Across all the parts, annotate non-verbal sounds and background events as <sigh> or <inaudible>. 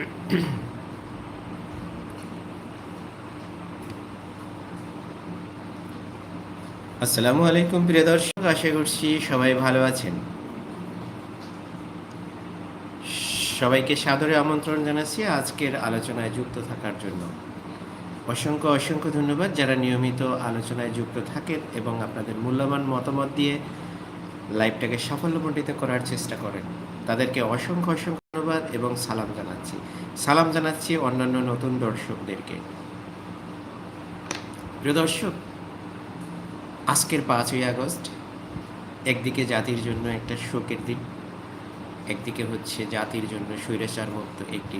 <coughs> আসসালামু আলাইকুম, প্রিয় দর্শক। আশা করছি সবাই ভালো আছেন। সবাইকে সাদরে আমন্ত্রণ জানাচ্ছি আজকের আলোচনায় যুক্ত থাকার জন্য। অসংখ্য অসংখ্য ধন্যবাদ যারা নিয়মিত আলোচনায় যুক্ত থাকেন এবং আপনাদের মূল্যবান মতামত দিয়ে লাইভটাকে সাফল্যমণ্ডিত করার চেষ্টা করেন। তাদেরকে অসংখ্য অসংখ্য ধন্যবাদ এবং সালাম জানাচ্ছি। সালাম জানাচ্ছি অন্যান্য নতুন দর্শকদেরকে। প্রিয় দর্শক, আজকের পাঁচই আগস্ট, একদিকে জাতির জন্য একটা শোকের দিন, একদিকে হচ্ছে জাতির জন্য স্বৈরাচার মুক্ত একটি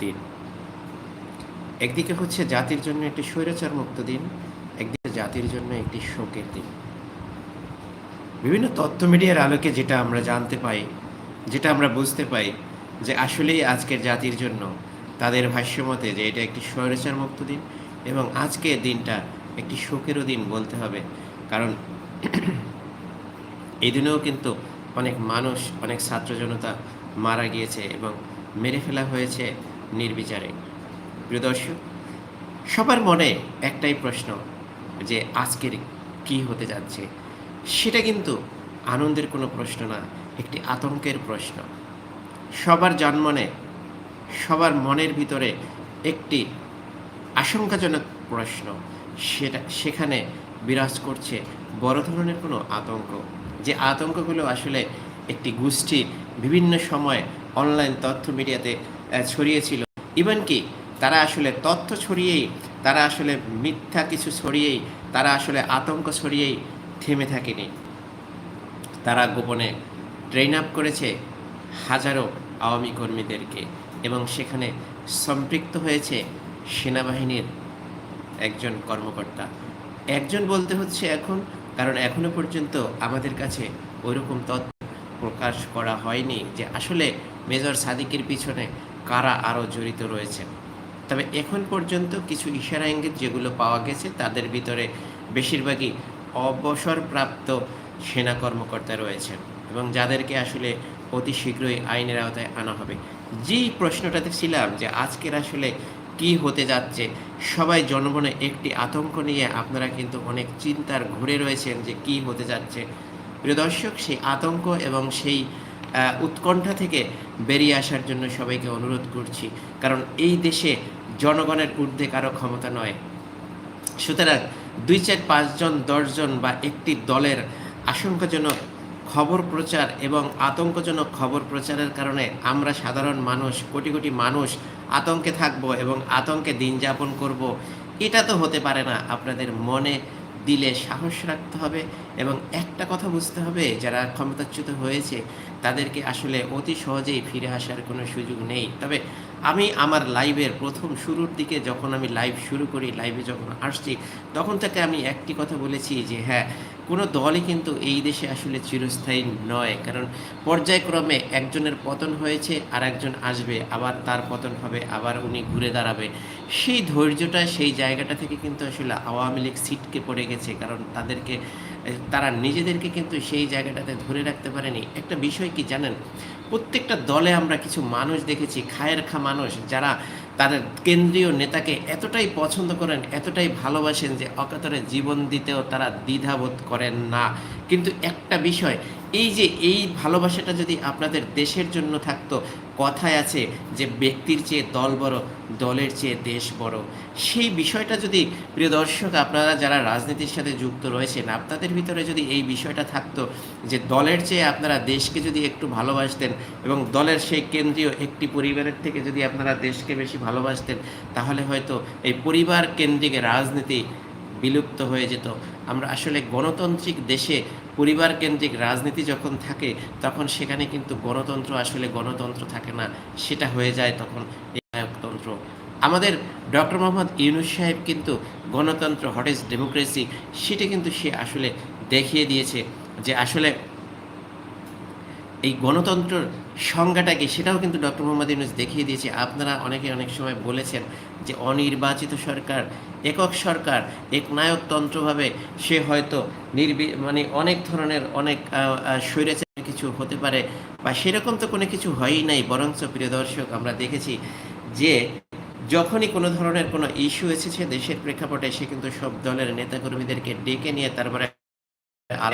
দিন। একদিকে হচ্ছে জাতির জন্য একটি স্বৈরাচার মুক্ত দিন, একদিকে জাতির জন্য একটি শোকের দিন। বিভিন্ন তথ্য মিডিয়ার আলোকে যেটা আমরা জানতে পাই, যেটা আমরা বুঝতে পাই যে আসলেই আজকের জাতির জন্য তাদের ভাষ্যমতে যে এটা একটি স্বৈরাচার মুক্ত দিন এবং আজকের দিনটা একটি শোকেরও দিন বলতে হবে। কারণ এই দিনেও কিন্তু অনেক মানুষ, অনেক ছাত্র জনতা মারা গিয়েছে এবং মেরে ফেলা হয়েছে নির্বিচারে। প্রিয় দর্শক, সবার মনে একটাই প্রশ্ন যে আজকের কি হতে যাচ্ছে? সেটা কিন্তু আনন্দের কোনো প্রশ্ন না, একটি আতঙ্কের প্রশ্ন। সবার জন্মনে, সবার মনের ভিতরে একটি আশঙ্কাজনক প্রশ্ন, সেটা, সেখানে বিরাজ করছে বড় ধরনের কোনো আতঙ্ক। যে আতঙ্কগুলো আসলে একটি গোষ্ঠী বিভিন্ন সময় অনলাইন তথ্য মিডিয়াতে ছড়িয়েছিল। ইভেন কি, তারা আসলে তথ্য ছড়িয়েই, তারা আসলে মিথ্যা কিছু ছড়িয়েই, তারা আসলে আতঙ্ক ছড়িয়েই থেমে থাকেনি। তারা গোপনে ট্রেন আপ করেছে হাজারো আওয়ামী কর্মীদেরকে এবং সেখানে সম্পৃক্ত হয়েছে সেনাবাহিনীর একজন কর্মকর্তা। একজন বলতে হচ্ছে এখন, কারণ এখনও পর্যন্ত আমাদের কাছে ওইরকম তথ্য প্রকাশ করা হয়নি যে আসলে মেজর সাদিকের পিছনে কারা আরও জড়িত রয়েছে। তবে এখন পর্যন্ত কিছু ইশারা ইঙ্গিত যেগুলো পাওয়া গেছে, তাদের ভিতরে বেশিরভাগই অবসরপ্রাপ্ত সেনা কর্মকর্তা রয়েছেন এবং যাদেরকে আসলে অতি শীঘ্রই আইনের আওতায় আনা হবে। যেই প্রশ্নটাতে ছিলাম যে আজকের আসলে কি হতে যাচ্ছে? সবাই জনমনে একটি আতঙ্ক নিয়ে আপনারা কিন্তু অনেক চিন্তার ঘুরে রয়েছেন যে কি হতে যাচ্ছে। প্রিয় দর্শক, সেই আতঙ্ক এবং সেই উৎকণ্ঠা থেকে বেরিয়ে আসার জন্য সবাইকে অনুরোধ করছি। কারণ এই দেশে জনগণের ঊর্ধ্বে কারও ক্ষমতা নয়। সুতরাং দুই চার পাঁচজন, দশজন বা একটি দলের আশঙ্কাজনক খবর প্রচার এবং আতঙ্কজনক খবর প্রচারের কারণে আমরা সাধারণ মানুষ, কোটি কোটি মানুষ আতঙ্কে থাকব এবং আতঙ্কে দিন যাপন করব। এটা তো হতে পারে না। আপনাদের মনে দিলে সাহস রাখতে হবে এবং একটা কথা বুঝতে হবে, যারা ক্ষমতাচ্যুত হয়েছে তাদেরকে আসলে অতি সহজেই ফিরে আসার কোনো সুযোগ নেই। তবে আমি আমার লাইভের প্রথম শুরুর দিকে যখন আমি লাইভ শুরু করি লাইভে যখন আসছি, তখন থেকে আমি একটি কথা বলেছি যে হ্যাঁ কোনো দলই কিন্তু এই দেশে আসলে চিরস্থায়ী নয়। কারণ পর্যায়ক্রমে একজনের পতন হয়েছে আর একজন আসবে, আবার তার পতন হবে, আবার উনি ঘুরে দাঁড়াবে। সেই ধৈর্যটা, সেই জায়গাটা থেকে কিন্তু আসলে আওয়ামী লীগ সিটকে পড়ে গেছে। কারণ তাদেরকে, তারা নিজেদেরকে কিন্তু সেই জায়গাটাতে ধরে রাখতে পারেনি। একটা বিষয় কি জানেন? প্রত্যেকটা দলে আমরা কিছু মানুষ দেখেছি, খায়ের খা মানুষ, যারা তাদের কেন্দ্রীয় নেতাকে এতটাই পছন্দ করেন, এতটাই ভালোবাসেন যে অকাতরে জীবন দিতেও তারা দ্বিধাবোধ করেন না। কিন্তু একটা বিষয় এই যে এই ভালোবাসাটা যদি আপনাদের দেশের জন্য থাকতো, কথায় আছে যে ব্যক্তির চেয়ে দল বড়, দলের চেয়ে দেশ বড়। সেই বিষয়টা যদি প্রিয় দর্শক, আপনারা যারা রাজনীতির সাথে যুক্ত রয়েছেন, আপনাদের ভিতরে যদি এই বিষয়টা থাকতো যে দলের চেয়ে আপনারা দেশকে যদি একটু ভালোবাসতেন এবং দলের সেই কেন্দ্রীয় একটি পরিবারের থেকে যদি আপনারা দেশকে বেশি ভালোবাসতেন, তাহলে হয়তো এই পরিবার কেন্দ্রিক রাজনীতি বিলুপ্ত হয়ে যেত। আমরা আসলে গণতান্ত্রিক দেশে পরিবার কেন্দ্রিক রাজনীতি যখন থাকে, তখন সেখানে কিন্তু গণতন্ত্র আসলে গণতন্ত্র থাকে না। সেটা হয়ে যায় তখন একতন্ত্র আমাদের ডক্টর মোহাম্মদ ইউনুস সাহেব কিন্তু গণতন্ত্র হটেজ ডেমোক্রেসি, সেটা কিন্তু সে আসলে দেখিয়ে দিয়েছে যে আসলে এই গণতন্ত্রের সংজ্ঞাটা কি সেটাও কিন্তু ডক্টর মোহাম্মদ ইউনুস দেখিয়ে দিয়েছে। আপনারা অনেকে অনেক সময় বলেছেন যে অনির্বাচিত সরকার, একক সরকার, একনায়কতন্ত্রভাবে সে হয়তো নির্বি মানে অনেক ধরনের অনেক কিছু কিছু হতে পারে বা সেরকম তো কোনো কিছু হয়ই নাই। বরঞ্চ প্রিয় দর্শক, আমরা দেখেছি যে যখনই কোনো ধরনের কোনো ইস্যু এসেছে দেশের প্রেক্ষাপটে, সে কিন্তু সব দলের নেতাকর্মীদেরকে ডেকে নিয়ে তারপরে আর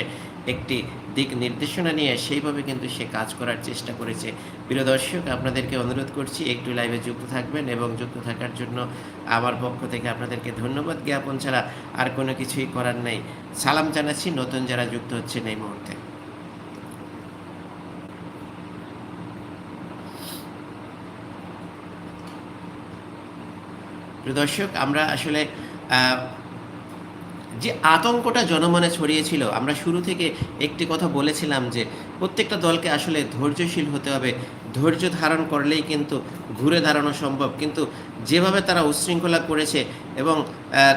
একটি দিক নির্দেশনা নিয়ে সেইভাবে কিন্তু সে কাজ করার চেষ্টা করেছে। প্রিয় দর্শক, আপনাদেরকে অনুরোধ করছি, একটু লাইভে যুক্ত থাকবেন এবং যুক্ত থাকার জন্য আমার পক্ষ থেকে আপনাদেরকে ধন্যবাদ জ্ঞাপন ছাড়া আর কোনো কিছুই করার নেই। সালাম জানাচ্ছি, নতুন যারা যুক্ত হচ্ছেন এই মুহূর্তে। দর্শক, আমরা আসলে যে আতঙ্কটা জনমনে ছড়িয়েছিল, আমরা শুরু থেকে একটি কথা বলেছিলাম যে প্রত্যেকটা দলকে আসলে ধৈর্যশীল হতে হবে। ধৈর্য ধারণ করলেই কিন্তু ঘুরে দাঁড়ানো সম্ভব। কিন্তু যেভাবে তারা উচ্ছৃঙ্খলা করেছে এবং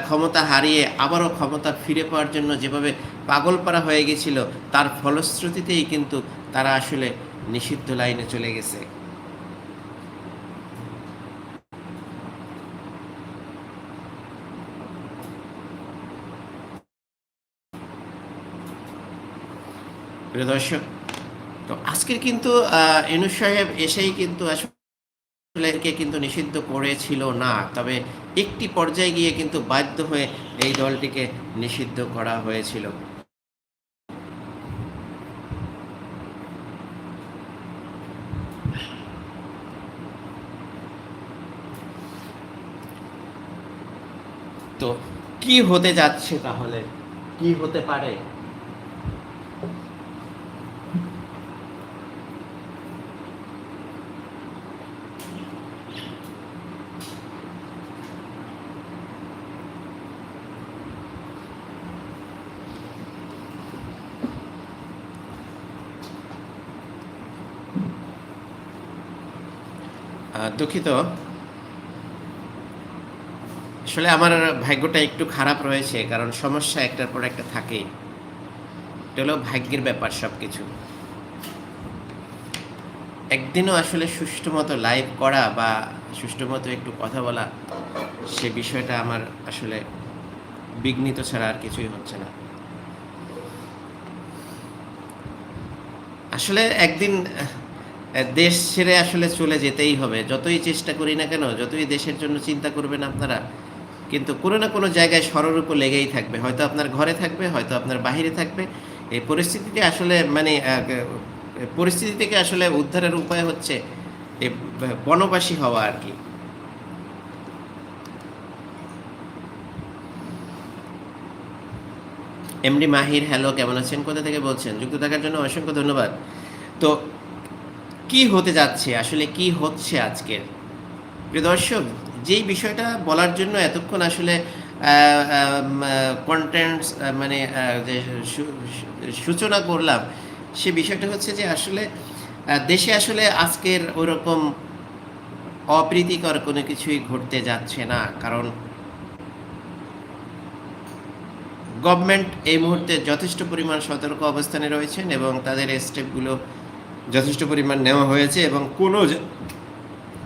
ক্ষমতা হারিয়ে আবারও ক্ষমতা ফিরে পাওয়ার জন্য যেভাবে পাগলপাড়া হয়ে গেছিল, তার ফলশ্রুতিতেই কিন্তু তারা আসলে নিষিদ্ধ লাইনে চলে গেছে। প্রিয় দর্শক, তো আজকের কিন্তু এনুস সাহেব এসেই কিন্তু আসলে কিন্তু নিষিদ্ধ করেছিল না। তবে একটি পর্যায়ে গিয়ে কিন্তু বাধ্য হয়ে এই দলটিকে নিষিদ্ধ করা হয়েছিল। তো কি হতে যাচ্ছে তাহলে? কি হতে পারে? দুঃখিত। আসলে আমার ভাগ্যটা একটু খারাপ রয়েছে, কারণ সমস্যা একটার পর একটা থাকেই। এটা হলো ভাগ্যের ব্যাপার সব কিছু একদিনও আসলে সুষ্ঠু মতো লাইভ করা বা সুষ্ঠু মতো একটু কথা বলা, সে বিষয়টা আমার আসলে বিঘ্নিত ছাড়া আর কিছুই হচ্ছে না। আসলে একদিন দেশ ছেড়ে আসলে চলে যেতেই হবে। যতই চেষ্টা করি না কেন, যতই দেশের জন্য চিন্তা করবেন আপনারা, কিন্তু কোনো না কোনো জায়গায় ষড়রূপ লেগেই থাকবে। হয়তো আপনার ঘরে থাকবে, হয়তো আপনার বাহিরে থাকবে। এই পরিস্থিতিতে আসলে মানে পরিস্থিতি থেকে আসলে উদ্ধারের উপায় হচ্ছে বনবাসী হওয়া আর কি। এমডি মাহির, হ্যালো, কেমন আছেন? কোথা থেকে বলছেন? যুক্ত থাকার জন্য অসংখ্য ধন্যবাদ। তো কি হতে যাচ্ছে? আসলে কি হচ্ছে আজকের প্রিয় দর্শক, যেই বিষয়টা বলার জন্য এতক্ষণ আসলে কন্টেন্টস মানে যে সূচনা করলাম, সে বিষয়টা হচ্ছে যে আসলে দেশে আসলে আজকের ওরকম অপ্রীতিকর কোনো কিছুই ঘটতে যাচ্ছে না। কারণ গভর্নমেন্ট এই মুহূর্তে যথেষ্ট পরিমাণ সতর্ক অবস্থানে রয়েছেন এবং তাদের স্টেপগুলো যথেষ্ট পরিমাণ নেওয়া হয়েছে এবং কোনো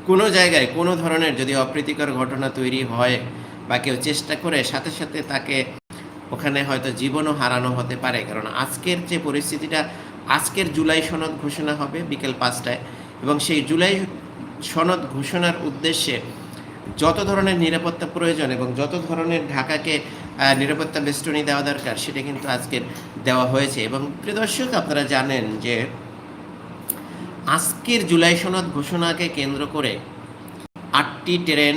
কোনো জায়গায় কোনো ধরনের যদি অপ্রীতিকর ঘটনা তৈরি হয় বা কেউ চেষ্টা করে, সাথে সাথে তাকে ওখানে হয়তো জীবনও হারানো হতে পারে। কারণ আজকের যে পরিস্থিতিটা, আজকের জুলাই সনদ ঘোষণা হবে বিকেল পাঁচটায় এবং সেই জুলাই সনদ ঘোষণার উদ্দেশ্যে যত ধরনের নিরাপত্তা প্রয়োজন এবং যত ধরনের ঢাকাকে নিরাপত্তা বেষ্টনী দেওয়া দরকার, সেটা কিন্তু আজকের দেওয়া হয়েছে। এবং প্রিয় দর্শক, আপনারা জানেন যে আজকের জুলাই সনদ ঘোষণাকে কেন্দ্র করে আটটি ট্রেন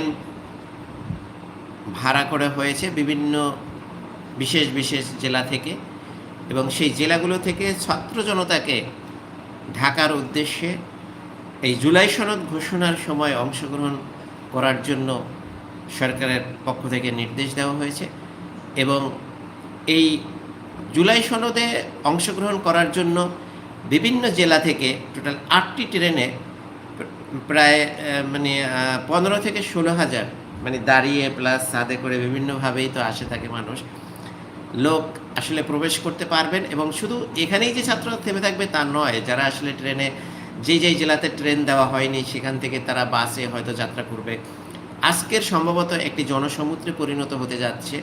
ভাড়া করা হয়েছে বিভিন্ন বিশেষ বিশেষ জেলা থেকে এবং সেই জেলাগুলো থেকে ছাত্র জনতাকে ঢাকার উদ্দেশ্যে এই জুলাই সনদ ঘোষণার সময় অংশগ্রহণ করার জন্য সরকারের পক্ষ থেকে নির্দেশ দেওয়া হয়েছে এবং এই জুলাই সনদে অংশগ্রহণ করার জন্য বিভিন্ন জেলা থেকে টোটাল আটটি ট্রেনে প্রায় মানে পনেরো থেকে ষোলো হাজার মানে দাঁড়িয়ে প্লাস সাদে করে বিভিন্নভাবেই তো আসে থাকে মানুষ। লোক আসলে প্রবেশ করতে পারবেন এবং শুধু এখানেই যে ছাত্র থেমে থাকবে তা নয়, যারা আসলে ট্রেনে, যেই যেই জেলাতে ট্রেন দেওয়া হয়নি, সেখান থেকে তারা বাসে হয়তো যাত্রা করবে। আজকের সম্ভবত একটি জনসমুদ্রে পরিণত হতে যাচ্ছে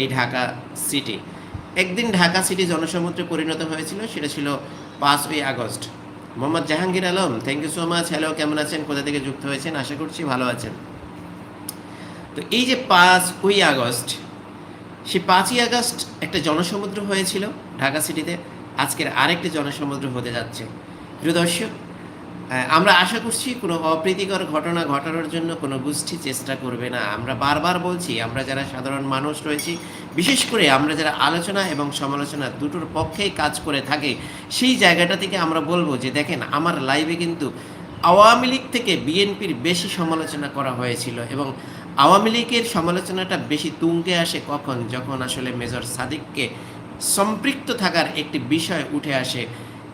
এই ঢাকা সিটি। একদিন ঢাকা সিটি জনসমুদ্রে পরিণত হয়েছিল, সেটা ছিল পাঁচই August. Mohammad Jahangir Alam thank you so much hello কেমন আছেন? কোথা থেকে যুক্ত হয়েছেন? আশা করছি ভালো আছেন। তো এই যে পাঁচ পাঁচই আগস্ট, সেই পাঁচই আগস্ট একটা জনসমুদ্র হয়েছিল ঢাকা সিটিতে। আজকের আরেকটি জনসমুদ্র হতে যাচ্ছে। প্রিয় দর্শক আমরা আশা করছি কোনো অপ্রীতিকর ঘটনা ঘটানোর জন্য কোনো গোষ্ঠী চেষ্টা করবে না। আমরা বারবার বলছি, আমরা যারা সাধারণ মানুষ রয়েছি বিশেষ করে আমরা যারা আলোচনা এবং সমালোচনা দুটোর পক্ষেই কাজ করে থাকি, সেই জায়গাটা থেকে আমরা বলব যে দেখেন, আমার লাইভে কিন্তু আওয়ামী লীগ থেকে বিএনপির বেশি সমালোচনা করা হয়েছিল এবং আওয়ামী লীগের সমালোচনাটা বেশি তুঙ্গে আসে কখন? যখন আসলে মেজর সাদিককে সম্পৃক্ত থাকার একটি বিষয় উঠে আসে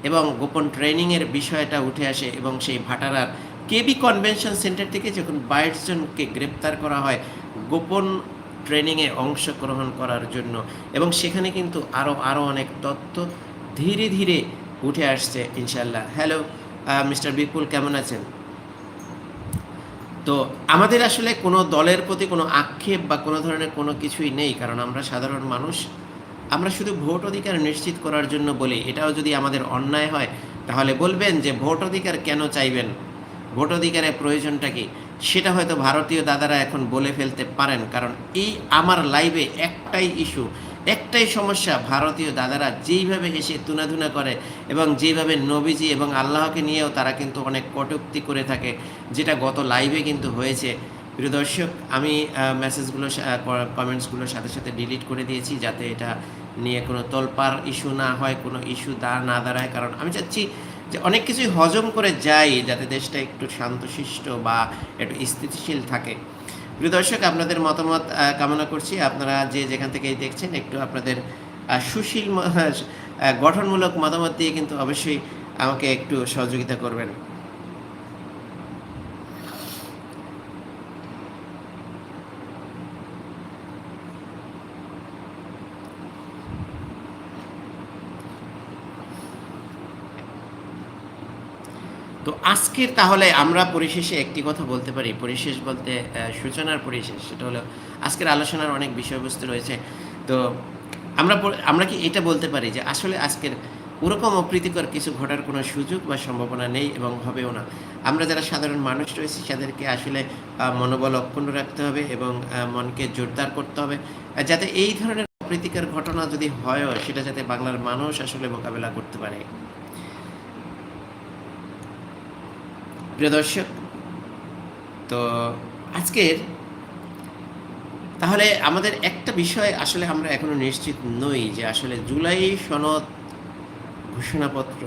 এবং গোপন ট্রেনিংয়ের বিষয়টা উঠে আসে এবং সেই ভাটারার কেবি কনভেনশন সেন্টার থেকে যখন বাইশ জনকে গ্রেপ্তার করা হয়, গোপন ট্রেনিংয়ে অংশগ্রহণ করার জন্য। এবং সেখানে কিন্তু আরও আরও অনেক তথ্য ধীরে ধীরে উঠে আসছে ইনশাল্লাহ হ্যালো মিস্টার বিপুল কেমন আছেন? তো আমাদের আসলে কোনো দলের প্রতি কোনো আক্ষেপ বা কোনো ধরনের কোনো কিছুই নেই, কারণ আমরা সাধারণ মানুষ। আমরা শুধু ভোট অধিকার নিশ্চিত করার জন্য বলি, এটাও যদি আমাদের অন্যায় হয়, তাহলে বলবেন যে ভোট অধিকার কেন চাইবেন? ভোট অধিকারের প্রয়োজনটা কি? সেটা হয়তো ভারতীয় দাদারা এখন বলে ফেলতে পারেন, কারণ এই আমার লাইভে একটাই ইস্যু একটাই সমস্যা ভারতীয় দাদারা যেইভাবে এসে তুনাধুনা করে এবং যেভাবে নবীজি এবং আল্লাহকে নিয়েও তারা কিন্তু অনেক কটুক্তি করে থাকে, যেটা গত লাইভে কিন্তু হয়েছে। প্রিয় দর্শক, আমি মেসেজগুলো কমেন্টসগুলোর সাথে সাথে ডিলিট করে দিয়েছি যাতে এটা নিয়ে কোনো তোলপার ইস্যু না হয়, কোনো ইস্যু দা, না দাঁড়ায়, কারণ আমি চাচ্ছি যে অনেক কিছুই হজম করে যাই যাতে দেশটা একটু শান্তশিষ্ট বা একটু স্থিতিশীল থাকে। প্রিয় দর্শক, আপনাদের মতামত কামনা করছি। আপনারা যে যেখান থেকেই দেখছেন, একটু আপনাদের সুশীল গঠনমূলক মতামত দিয়ে কিন্তু অবশ্যই আমাকে একটু সহযোগিতা করবেন। তো আজকের তাহলে আমরা পরিশেষে একটি কথা বলতে পারি। পরিশেষ বলতে সূচনার পরিশেষ। সেটা হলো, আজকের আলোচনার অনেক বিষয়বস্তু রয়েছে। তো আমরা আমরা কি এটা বলতে পারি যে আসলে আজকের ওরকম অপ্রীতিকর কিছু ঘটার কোনো সুযোগ বা সম্ভাবনা নেই এবং হবেও না। আমরা যারা সাধারণ মানুষ রয়েছি তাদেরকে আসলে মনোবল অক্ষুণ্ণ রাখতে হবে এবং মনকে জোরদার করতে হবে। যাতে এই ধরনের অপ্রীতিকর ঘটনা যদি হয়ও, সেটা যাতে বাংলার মানুষ আসলে মোকাবেলা করতে পারে। প্রিয় দর্শক, তো আজকের তাহলে আমাদের একটা বিষয় আসলে আমরা এখনও নিশ্চিত নই যে আসলে জুলাই সনদ ঘোষণাপত্র,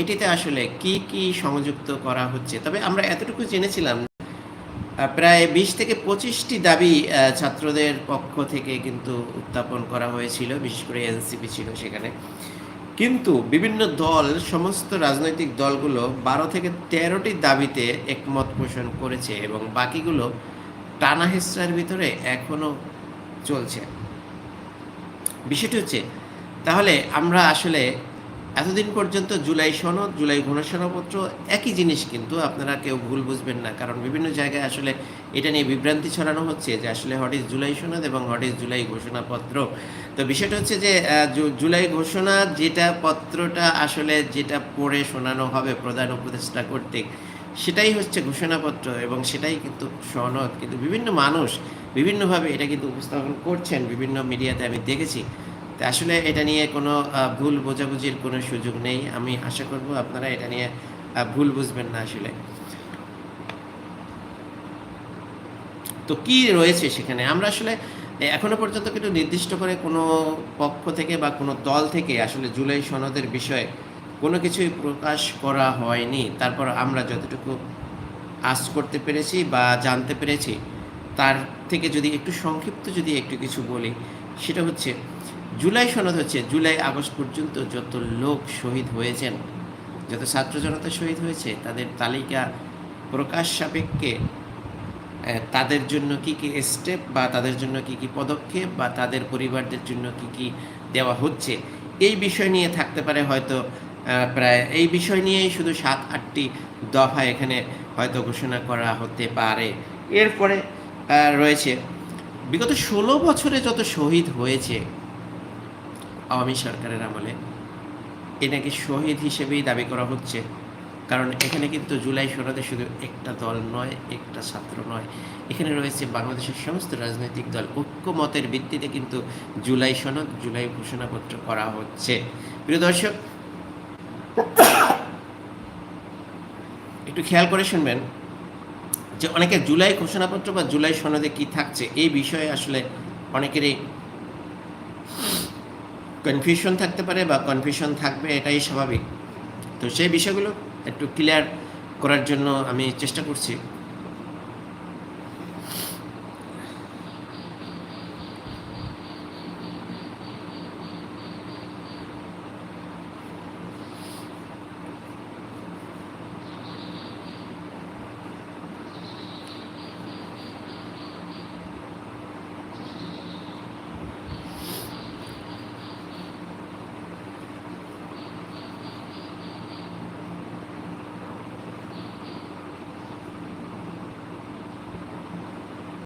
এটিতে আসলে কি কি সংযুক্ত করা হচ্ছে? তবে আমরা এতটুকু জেনেছিলাম প্রায় বিশ থেকে পঁচিশটি দাবি ছাত্রদের পক্ষ থেকে কিন্তু উত্থাপন করা হয়েছিল, বিশেষ করে এনসিপি ছিল সেখানে। কিন্তু বিভিন্ন দল, সমস্ত রাজনৈতিক দলগুলো বারো থেকে তেরোটি দাবিতে একমত পোষণ করেছে এবং বাকিগুলো টানা হেসরার ভিতরে এখনও চলছে। বিষয়টি হচ্ছে, তাহলে আমরা আসলে এতদিন পর্যন্ত জুলাই সনদ, জুলাই ঘোষণাপত্র একই জিনিস কিন্তু আপনারা কেউ ভুল বুঝবেন না। কারণ বিভিন্ন জায়গায় আসলে এটা নিয়ে বিভ্রান্তি ছড়ানো হচ্ছে যে আসলে ইজ জুলাই সনদ এবং হোয়াট ইজ জুলাই ঘোষণাপত্র। তো বিষয়টা হচ্ছে যে জুলাই ঘোষণা যেটা পত্রটা আসলে যেটা পড়ে শোনানো হবে প্রধান উপদেষ্টা কর্তৃক, সেটাই হচ্ছে ঘোষণাপত্র এবং সেটাই কিন্তু সনদ। কিন্তু বিভিন্ন মানুষ বিভিন্নভাবে এটা কিন্তু উপস্থাপন করছেন, বিভিন্ন মিডিয়াতে আমি দেখেছি। আসলে এটা নিয়ে কোনো ভুল বোঝাবুঝির কোনো সুযোগ নেই। আমি আশা করব আপনারা এটা নিয়ে ভুল বুঝবেন না আসলে। তো কি রয়েছে সেখানে? আমরা আসলে এখনও পর্যন্ত কিন্তু নির্দিষ্ট করে কোনো পক্ষ থেকে বা কোনো দল থেকে আসলে জুলাই সনদের বিষয়ে কোনো কিছুই প্রকাশ করা হয়নি। তারপর আমরা যতটুকু আজ করতে পেরেছি বা জানতে পেরেছি, তার থেকে যদি একটু সংক্ষিপ্ত যদি একটু কিছু বলি, সেটা হচ্ছে জুলাই সনদ হচ্ছে জুলাই আগস্ট পর্যন্ত যত লোক শহীদ হয়েছেন, যত ছাত্র জনতা শহীদ হয়েছে, তাদের তালিকা প্রকাশ সাপেক্ষে তাদের জন্য কি কি স্টেপ বা তাদের জন্য কি কি পদক্ষেপ বা তাদের পরিবারদের জন্য কি কি দেওয়া হচ্ছে, এই বিষয় নিয়ে থাকতে পারে হয়তো প্রায় এই বিষয় নিয়েই শুধু সাত, আটটি দফা এখানে হয়তো ঘোষণা করা হতে পারে। এরপরে রয়েছে, বিগত ষোলো বছরে যত শহীদ হয়েছে আওয়ামী সরকারের আমলে। এনাকে শহীদ হিসেবেই দাবি করা হচ্ছে। কারণ এখানে কিন্তু জুলাই সনদে শুধু একটা দল নয়, একটা ছাত্র নয়। এখানে রয়েছে বাংলাদেশের সমস্ত রাজনৈতিক দল। ঐক্যমতের ভিত্তিতে কিন্তু জুলাই সনদ, জুলাই ঘোষণাপত্র করা হচ্ছে। প্রিয় দর্শক, একটু খেয়াল করে শুনবেন যে অনেকে জুলাই ঘোষণাপত্র বা জুলাই সনদে কি থাকছে, এই বিষয়ে আসলে অনেকেরই কনফিউশন থাকতে পারে বা কনফিউশন থাকবে, এটাই স্বাভাবিক। তো সেই বিষয়গুলো একটু ক্লিয়ার করার জন্য আমি চেষ্টা করছি।